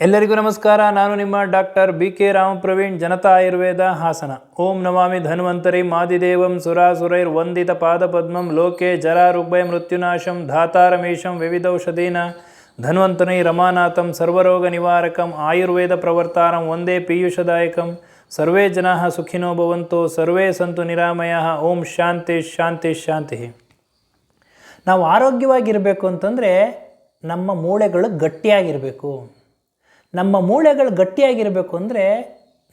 ಎಲ್ಲರಿಗೂ ನಮಸ್ಕಾರ. ನಾನು ನಿಮ್ಮ doctor B K Ramapraveen, Janata Ayurveda Hassan. ಓಂ ನಮಾಮಿ ಧನ್ವಂತರಿ ಮಾದಿದೇವಂ ಸುರಾಸುರೈರ್ ವಂದಿತ ಪಾದಪದ್ಮಂ ಲೋಕೆ ಜರಾರುಗ್ಭಯ ಮೃತ್ಯುನಾಶಂ ಧಾತಾರಮೇಶಂ ವಿವಿಧೌಷಧೀನ ಧನ್ವಂತನೈ ರಮಾನಾಥಂ ಸರ್ವರೋಗ ನಿವಾರಕಂ ಆಯುರ್ವೇದ ಪ್ರವರ್ತಾರಂ ಒಂದೇ ಪೀಯೂಷದಾಯಕಂ. ಸರ್ವೇ ಜನಾ ಸುಖಿನೋ ಭವಂತು, ಸರ್ವೇ ಸಂತು ನಿರಾಮಯ. ಓಂ ಶಾಂತಿ ಶಾಂತಿ ಶಾಂತಿ. ನಾವು ಆರೋಗ್ಯವಾಗಿರಬೇಕು ಅಂತಂದರೆ ನಮ್ಮ ಮೂಳೆಗಳು ಗಟ್ಟಿಯಾಗಿರಬೇಕು. ನಮ್ಮ ಮೂಳೆಗಳು ಗಟ್ಟಿಯಾಗಿರಬೇಕು ಅಂದರೆ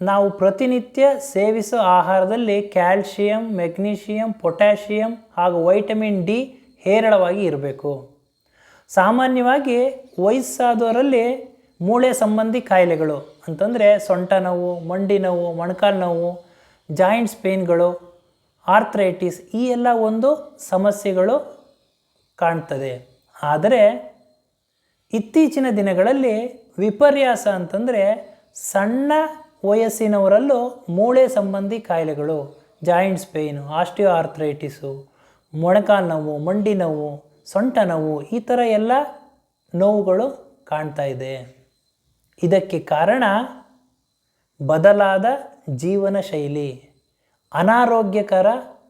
ನಾವು ಪ್ರತಿನಿತ್ಯ ಸೇವಿಸೋ ಆಹಾರದಲ್ಲಿ ಕ್ಯಾಲ್ಶಿಯಂ ಮೆಗ್ನೀಷಿಯಂ ಪೊಟ್ಯಾಷಿಯಂ ಹಾಗೂ ವೈಟಮಿನ್ ಡಿ ಹೇರಳವಾಗಿ ಇರಬೇಕು. ಸಾಮಾನ್ಯವಾಗಿ ವಯಸ್ಸಾದವರಲ್ಲಿ ಮೂಳೆ ಸಂಬಂಧಿ ಕಾಯಿಲೆಗಳು ಅಂತಂದರೆ ಸೊಂಟ ನೋವು, ಮಂಡಿ ನೋವು, ಮೊಣಕಾಲು ನೋವು, ಜಾಯಿಂಟ್ಸ್ ಪೇನ್ಗಳು, ಆರ್ಥ್ರೈಟಿಸ್ ಈ ಎಲ್ಲ ಒಂದು ಸಮಸ್ಯೆಗಳು ಕಾಣ್ತದೆ. ಆದರೆ ಇತ್ತೀಚಿನ ದಿನಗಳಲ್ಲಿ ವಿಪರ್ಯಾಸ ಅಂತಂದರೆ ಸಣ್ಣ ವಯಸ್ಸಿನವರಲ್ಲೂ ಮೂಳೆ ಸಂಬಂಧಿ ಕಾಯಿಲೆಗಳು ಜಾಯಿಂಟ್ಸ್ ಪೇಯ್ನು ಆಸ್ಟಿಯೋ ಆರ್ಥ್ರೈಟಿಸು ಮೊಣಕಾಲು ನೋವು, ಮಂಡಿ ನೋವು, ಸೊಂಟ ನೋವು, ಈ ಥರ ಎಲ್ಲ ನೋವುಗಳು ಕಾಣ್ತಾ ಇದೆ. ಇದಕ್ಕೆ ಕಾರಣ ಬದಲಾದ ಜೀವನ ಶೈಲಿ, ಅನಾರೋಗ್ಯಕರ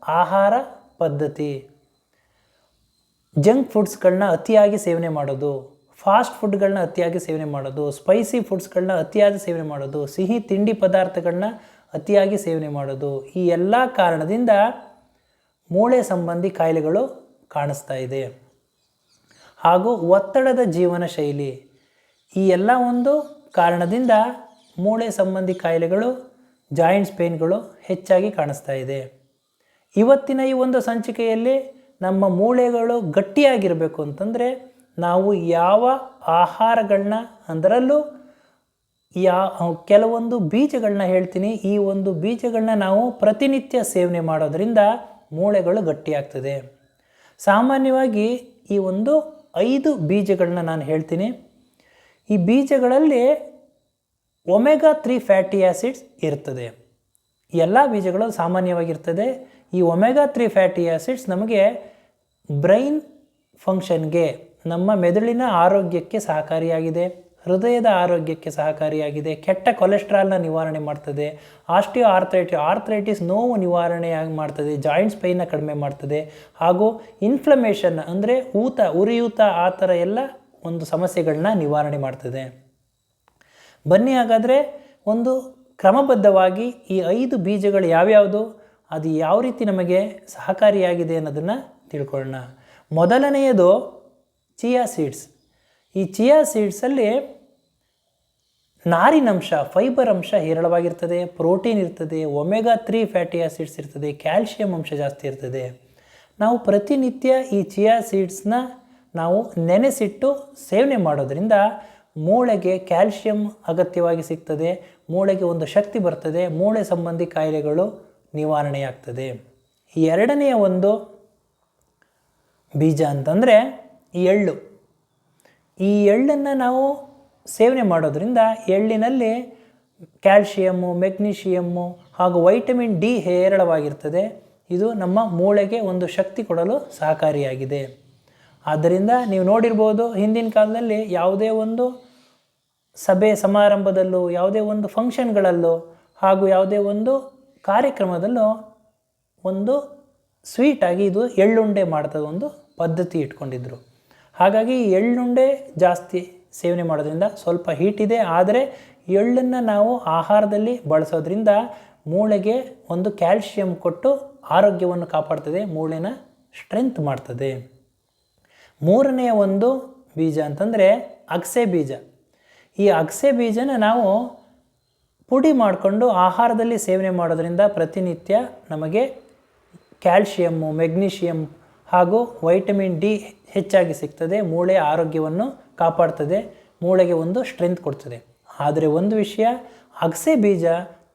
ಆಹಾರ ಪದ್ಧತಿ. ಜಂಕ್ ಫುಡ್ಸ್ಗಳನ್ನ ಅತಿಯಾಗಿ ಸೇವನೆ ಮಾಡೋದು. ಫಾಸ್ಟ್ ಫುಡ್ಗಳನ್ನ ಅತಿಯಾಗಿ ಸೇವನೆ ಮಾಡೋದು, ಸ್ಪೈಸಿ ಫುಡ್ಸ್ಗಳನ್ನ ಅತಿಯಾಗಿ ಸೇವನೆ ಮಾಡೋದು, ಸಿಹಿ ತಿಂಡಿ ಪದಾರ್ಥಗಳನ್ನ ಅತಿಯಾಗಿ ಸೇವನೆ ಮಾಡೋದು, ಈ ಎಲ್ಲ ಕಾರಣದಿಂದ ಮೂಳೆ ಸಂಬಂಧಿ ಕಾಯಿಲೆಗಳು ಕಾಣಿಸ್ತಾ ಇದೆ. ಹಾಗೂ ಒತ್ತಡದ ಜೀವನ ಶೈಲಿ, ಈ ಎಲ್ಲ ಒಂದು ಕಾರಣದಿಂದ ಮೂಳೆ ಸಂಬಂಧಿ ಕಾಯಿಲೆಗಳು, ಜಾಯಿಂಟ್ಸ್ ಪೇನ್ಗಳು ಹೆಚ್ಚಾಗಿ ಕಾಣಿಸ್ತಾ ಇದೆ. ಇವತ್ತಿನ ಈ ಒಂದು ಸಂಚಿಕೆಯಲ್ಲಿ ನಮ್ಮ ಮೂಳೆಗಳು ಗಟ್ಟಿಯಾಗಿರಬೇಕು ಅಂತಂದರೆ ನಾವು ಯಾವ ಆಹಾರಗಳನ್ನ ಅದರಲ್ಲೂ ಯಾ ಕೆಲವೊಂದು ಬೀಜಗಳನ್ನ ಹೇಳ್ತೀನಿ. ಈ ಒಂದು ಬೀಜಗಳನ್ನ ನಾವು ಪ್ರತಿನಿತ್ಯ ಸೇವನೆ ಮಾಡೋದರಿಂದ ಮೂಳೆಗಳು ಗಟ್ಟಿಯಾಗ್ತದೆ. ಸಾಮಾನ್ಯವಾಗಿ ಈ ಒಂದು ಐದು ಬೀಜಗಳನ್ನ ನಾನು ಹೇಳ್ತೀನಿ. ಈ ಬೀಜಗಳಲ್ಲಿ ಒಮೆಗಾ ತ್ರೀ ಫ್ಯಾಟಿ ಆ್ಯಸಿಡ್ಸ್ ಇರ್ತದೆ. ಎಲ್ಲ ಬೀಜಗಳು ಸಾಮಾನ್ಯವಾಗಿರ್ತದೆ. ಈ ಒಮೆಗಾ ತ್ರೀ ಫ್ಯಾಟಿ ಆ್ಯಸಿಡ್ಸ್ ನಮಗೆ ಬ್ರೈನ್ ಫಂಕ್ಷನ್ಗೆ ನಮ್ಮ ಮೆದುಳಿನ ಆರೋಗ್ಯಕ್ಕೆ ಸಹಕಾರಿಯಾಗಿದೆ, ಹೃದಯದ ಆರೋಗ್ಯಕ್ಕೆ ಸಹಕಾರಿಯಾಗಿದೆ, ಕೆಟ್ಟ ಕೊಲೆಸ್ಟ್ರಾಲ್ನ ನಿವಾರಣೆ ಮಾಡ್ತದೆ ಆಸ್ಟಿಯೋ ಆರ್ಥ್ರೈಟಿ ಆರ್ಥ್ರೈಟಿಸ್ ನೋವು ನಿವಾರಣೆಯಾಗಿ ಮಾಡ್ತದೆ, ಜಾಯಿಂಟ್ಸ್ ಪೈನ ಕಡಿಮೆ ಮಾಡ್ತದೆ, ಹಾಗೂ ಇನ್ಫ್ಲಮೇಷನ್ ಅಂದರೆ ಊತ, ಉರಿಯೂತ ಆ ಥರ ಎಲ್ಲ ಒಂದು ಸಮಸ್ಯೆಗಳನ್ನ ನಿವಾರಣೆ ಮಾಡ್ತದೆ. ಬನ್ನಿ ಹಾಗಾದರೆ ಒಂದು ಕ್ರಮಬದ್ಧವಾಗಿ ಈ ಐದು ಬೀಜಗಳು ಯಾವ್ಯಾವುದು, ಅದು ಯಾವ ರೀತಿ ನಮಗೆ ಸಹಕಾರಿಯಾಗಿದೆ ಅನ್ನೋದನ್ನು ತಿಳ್ಕೊಳ್ಳೋಣ. ಮೊದಲನೆಯದು ಚಿಯಾ ಸೀಡ್ಸ್. ಈ ಚಿಯಾ ಸೀಡ್ಸಲ್ಲಿ ನಾರಿನಂಶ ಫೈಬರ್ ಅಂಶ ಹೇರಳವಾಗಿರ್ತದೆ, ಪ್ರೋಟೀನ್ ಇರ್ತದೆ, ಒಮೆಗಾ ತ್ರೀ ಫ್ಯಾಟಿ ಆಸಿಡ್ಸ್ ಇರ್ತದೆ, ಕ್ಯಾಲ್ಶಿಯಂ ಅಂಶ ಜಾಸ್ತಿ ಇರ್ತದೆ. ನಾವು ಪ್ರತಿನಿತ್ಯ ಈ ಚಿಯಾ ಸೀಡ್ಸ್ನ ನಾವು ನೆನೆಸಿಟ್ಟು ಸೇವನೆ ಮಾಡೋದರಿಂದ ಮೂಳೆಗೆ ಕ್ಯಾಲ್ಶಿಯಂ ಅಗತ್ಯವಾಗಿ ಸಿಗ್ತದೆ, ಮೂಳೆಗೆ ಒಂದು ಶಕ್ತಿ ಬರ್ತದೆ, ಮೂಳೆ ಸಂಬಂಧಿ ಕಾಯಿಲೆಗಳು ನಿವಾರಣೆಯಾಗ್ತದೆ. ಎರಡನೆಯ ಒಂದು ಬೀಜ ಅಂತಂದರೆ ಈ ಎಳ್ಳು. ಈ ಎಳ್ಳನ್ನು ನಾವು ಸೇವನೆ ಮಾಡೋದ್ರಿಂದ ಎಳ್ಳಿನಲ್ಲಿ ಕ್ಯಾಲ್ಶಿಯಮ್ಮು ಮೆಗ್ನೀಷಿಯಮ್ಮು ಹಾಗೂ ವೈಟಮಿನ್ ಡಿ ಹೇರಳವಾಗಿರ್ತದೆ. ಇದು ನಮ್ಮ ಮೂಳೆಗೆ ಒಂದು ಶಕ್ತಿ ಕೊಡಲು ಸಹಕಾರಿಯಾಗಿದೆ. ಆದ್ದರಿಂದ ನೀವು ನೋಡಿರ್ಬೋದು ಹಿಂದಿನ ಕಾಲದಲ್ಲಿ ಯಾವುದೇ ಒಂದು ಸಭೆ ಸಮಾರಂಭದಲ್ಲೂ, ಯಾವುದೇ ಒಂದು ಫಂಕ್ಷನ್ಗಳಲ್ಲೂ ಹಾಗೂ ಯಾವುದೇ ಒಂದು ಕಾರ್ಯಕ್ರಮದಲ್ಲೂ ಒಂದು ಸ್ವೀಟಾಗಿ ಇದು ಎಳ್ಳುಂಡೆ ಮಾಡ್ತದ ಒಂದು ಪದ್ಧತಿ ಇಟ್ಕೊಂಡಿದ್ರು. ಹಾಗಾಗಿ ಎಳ್ಳುಂಡೆ ಜಾಸ್ತಿ ಸೇವನೆ ಮಾಡೋದ್ರಿಂದ ಸ್ವಲ್ಪ ಹೀಟ್ ಇದೆ, ಆದರೆ ಎಳ್ಳನ್ನು ನಾವು ಆಹಾರದಲ್ಲಿ ಬಳಸೋದ್ರಿಂದ ಮೂಳೆಗೆ ಒಂದು ಕ್ಯಾಲ್ಶಿಯಂ ಕೊಟ್ಟು ಆರೋಗ್ಯವನ್ನು ಕಾಪಾಡ್ತದೆ, ಮೂಳೆನ ಸ್ಟ್ರೆಂತ್ ಮಾಡ್ತದೆ. ಮೂರನೆಯ ಒಂದು ಬೀಜ ಅಂತಂದರೆ ಅಗಸೆ ಬೀಜ. ಈ ಅಗಸೆ ಬೀಜನ ನಾವು ಪುಡಿ ಮಾಡಿಕೊಂಡು ಆಹಾರದಲ್ಲಿ ಸೇವನೆ ಮಾಡೋದ್ರಿಂದ ಪ್ರತಿನಿತ್ಯ ನಮಗೆ ಕ್ಯಾಲ್ಶಿಯಮ್ಮು ಮೆಗ್ನೀಷಿಯಮ್ ಹಾಗೂ ವೈಟಮಿನ್ ಡಿ ಹೆಚ್ಚಾಗಿ ಸಿಗ್ತದೆ ಮೂಳೆಯ ಆರೋಗ್ಯವನ್ನು ಕಾಪಾಡ್ತದೆ, ಮೂಳೆಗೆ ಒಂದು ಸ್ಟ್ರೆಂತ್ ಕೊಡ್ತದೆ. ಆದರೆ ಒಂದು ವಿಷಯ, ಅಗಸೆ ಬೀಜ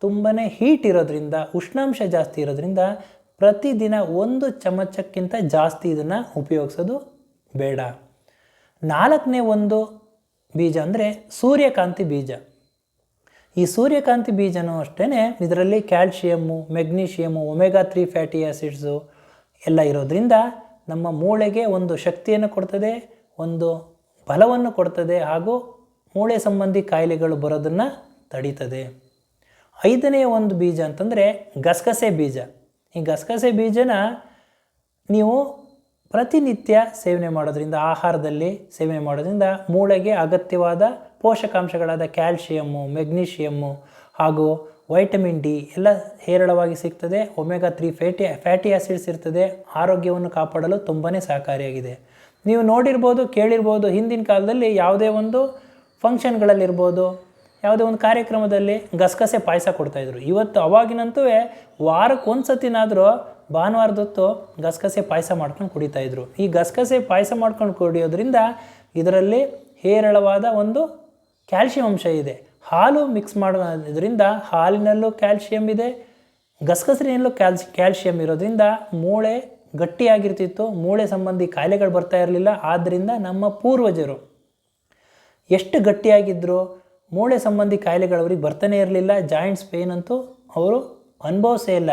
ತುಂಬಾ ಹೀಟ್ ಇರೋದ್ರಿಂದ, ಉಷ್ಣಾಂಶ ಜಾಸ್ತಿ ಇರೋದ್ರಿಂದ ಪ್ರತಿದಿನ ಒಂದು ಚಮಚಕ್ಕಿಂತ ಜಾಸ್ತಿ ಇದನ್ನು ಉಪಯೋಗಿಸೋದು ಬೇಡ. ನಾಲ್ಕನೇ ಒಂದು ಬೀಜ ಅಂದರೆ ಸೂರ್ಯಕಾಂತಿ ಬೀಜ. ಈ ಸೂರ್ಯಕಾಂತಿ ಬೀಜನೂ ಅಷ್ಟೇ ಇದರಲ್ಲಿ calcium magnesium omega three fatty acids ಎಲ್ಲ ಇರೋದರಿಂದ ನಮ್ಮ ಮೂಳೆಗೆ ಒಂದು ಶಕ್ತಿಯನ್ನು ಕೊಡ್ತದೆ, ಒಂದು ಬಲವನ್ನು ಕೊಡ್ತದೆ ಹಾಗೂ ಮೂಳೆ ಸಂಬಂಧಿ ಕಾಯಿಲೆಗಳು ಬರೋದನ್ನು ತಡೀತದೆ. ಐದನೇ ಒಂದು ಬೀಜ ಅಂತಂದರೆ ಗಸಗಸೆ ಬೀಜ. ಈ ಗಸಗಸೆ ಬೀಜನ ನೀವು ಪ್ರತಿನಿತ್ಯ ಸೇವನೆ ಮಾಡೋದ್ರಿಂದ, ಆಹಾರದಲ್ಲಿ ಸೇವನೆ ಮಾಡೋದ್ರಿಂದ ಮೂಳೆಗೆ ಅಗತ್ಯವಾದ ಪೋಷಕಾಂಶಗಳಾದ ಕ್ಯಾಲ್ಶಿಯಮ್ಮು ಮೆಗ್ನೀಷಿಯಮ್ಮು ಹಾಗೂ ವೈಟಮಿನ್ ಡಿ ಎಲ್ಲ ಹೇರಳವಾಗಿ ಸಿಗ್ತದೆ. Omega three fatty fatty acids ಇರ್ತದೆ. ಆರೋಗ್ಯವನ್ನು ಕಾಪಾಡಲು ತುಂಬಾ ಸಹಕಾರಿಯಾಗಿದೆ. ನೀವು ನೋಡಿರ್ಬೋದು, ಕೇಳಿರ್ಬೋದು, ಹಿಂದಿನ ಕಾಲದಲ್ಲಿ ಯಾವುದೇ ಒಂದು ಫಂಕ್ಷನ್ಗಳಲ್ಲಿರ್ಬೋದು, ಯಾವುದೇ ಒಂದು ಕಾರ್ಯಕ್ರಮದಲ್ಲಿ ಗಸಗಸೆ ಪಾಯಸ ಕೊಡ್ತಾಯಿದ್ರು ಇವತ್ತು ಅವಾಗಿನಂತೂ ವಾರಕ್ಕೆ ಒಂದು ಸತಿನಾದರೂ ಭಾನುವಾರದೊತ್ತು ಗಸಗಸೆ ಪಾಯಸ ಮಾಡ್ಕೊಂಡು ಕುಡಿತಾಯಿದ್ರು ಈ ಗಸಗಸೆ ಪಾಯಸ ಮಾಡ್ಕೊಂಡು ಕುಡಿಯೋದ್ರಿಂದ ಇದರಲ್ಲಿ ಹೇರಳವಾದ ಒಂದು ಕ್ಯಾಲ್ಶಿಯಂ ಅಂಶ ಇದೆ. ಹಾಲು ಮಿಕ್ಸ್ ಮಾಡೋದ್ರಿಂದ ಹಾಲಿನಲ್ಲೂ ಕ್ಯಾಲ್ಶಿಯಂ ಇದೆ ಗಸಗಸರಿನಲ್ಲೂ ಕ್ಯಾಲ್ ಕ್ಯಾಲ್ಶಿಯಂ ಇರೋದ್ರಿಂದ ಮೂಳೆ ಗಟ್ಟಿಯಾಗಿರ್ತಿತ್ತು, ಮೂಳೆ ಸಂಬಂಧಿ ಕಾಯಿಲೆಗಳು ಬರ್ತಾ ಇರಲಿಲ್ಲ ಆದ್ದರಿಂದ ನಮ್ಮ ಪೂರ್ವಜರು ಎಷ್ಟು ಗಟ್ಟಿಯಾಗಿದ್ದರು ಮೂಳೆ ಸಂಬಂಧಿ ಕಾಯಿಲೆಗಳು ಅವ್ರಿಗೆ ಬರ್ತಾನೆ ಇರಲಿಲ್ಲ ಜಾಯಿಂಟ್ಸ್ ಪೇನ್ ಅಂತೂ ಅವರು ಅನುಭವಿಸೇ ಇಲ್ಲ.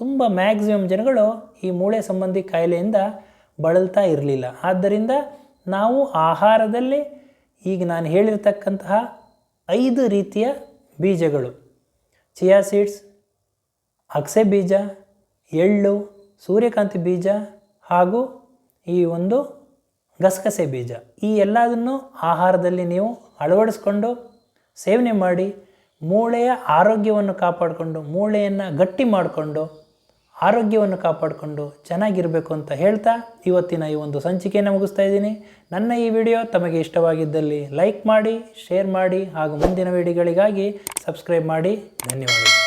ತುಂಬ ಮ್ಯಾಕ್ಸಿಮಮ್ ಜನಗಳು ಈ ಮೂಳೆ ಸಂಬಂಧಿ ಕಾಯಿಲೆಯಿಂದ ಬಳಲ್ತಾ ಇರಲಿಲ್ಲ. ಆದ್ದರಿಂದ ನಾವು ಆಹಾರದಲ್ಲಿ ಈಗ ನಾನು ಹೇಳಿರ್ತಕ್ಕಂತಹ ಐದು ರೀತಿಯ ಬೀಜಗಳು. ಚಿಯಾ ಸೀಡ್ಸ್ ಅಗಸೆ ಬೀಜ, ಎಳ್ಳು, ಸೂರ್ಯಕಾಂತಿ ಬೀಜ ಹಾಗೂ ಈ ಒಂದು ಗಸಗಸೆ ಬೀಜ. ಈ ಎಲ್ಲದನ್ನು ಆಹಾರದಲ್ಲಿ ನೀವು ಅಳವಡಿಸ್ಕೊಂಡು ಸೇವನೆ ಮಾಡಿ, ಮೂಳೆಯ ಆರೋಗ್ಯವನ್ನು ಕಾಪಾಡಿಕೊಂಡು, ಮೂಳೆಯನ್ನು ಗಟ್ಟಿ ಮಾಡಿಕೊಂಡು ಆರೋಗ್ಯವನ್ನು ಕಾಪಾಡಿಕೊಂಡು ಚೆನ್ನಾಗಿರಬೇಕು ಅಂತ ಹೇಳ್ತಾ ಇವತ್ತಿನ ಈ ಒಂದು ಸಂಚಿಕೆಯನ್ನು ಮುಗಿಸ್ತಾ ಇದ್ದೀನಿ. ನನ್ನ ಈ ವಿಡಿಯೋ ತಮಗೆ ಇಷ್ಟವಾಗಿದ್ದಲ್ಲಿ ಲೈಕ್ ಮಾಡಿ, ಶೇರ್ ಮಾಡಿ ಹಾಗೂ ಮುಂದಿನ ವಿಡಿಯೋಗಳಿಗಾಗಿ ಸಬ್ಸ್ಕ್ರೈಬ್ ಮಾಡಿ. ಧನ್ಯವಾದಗಳು.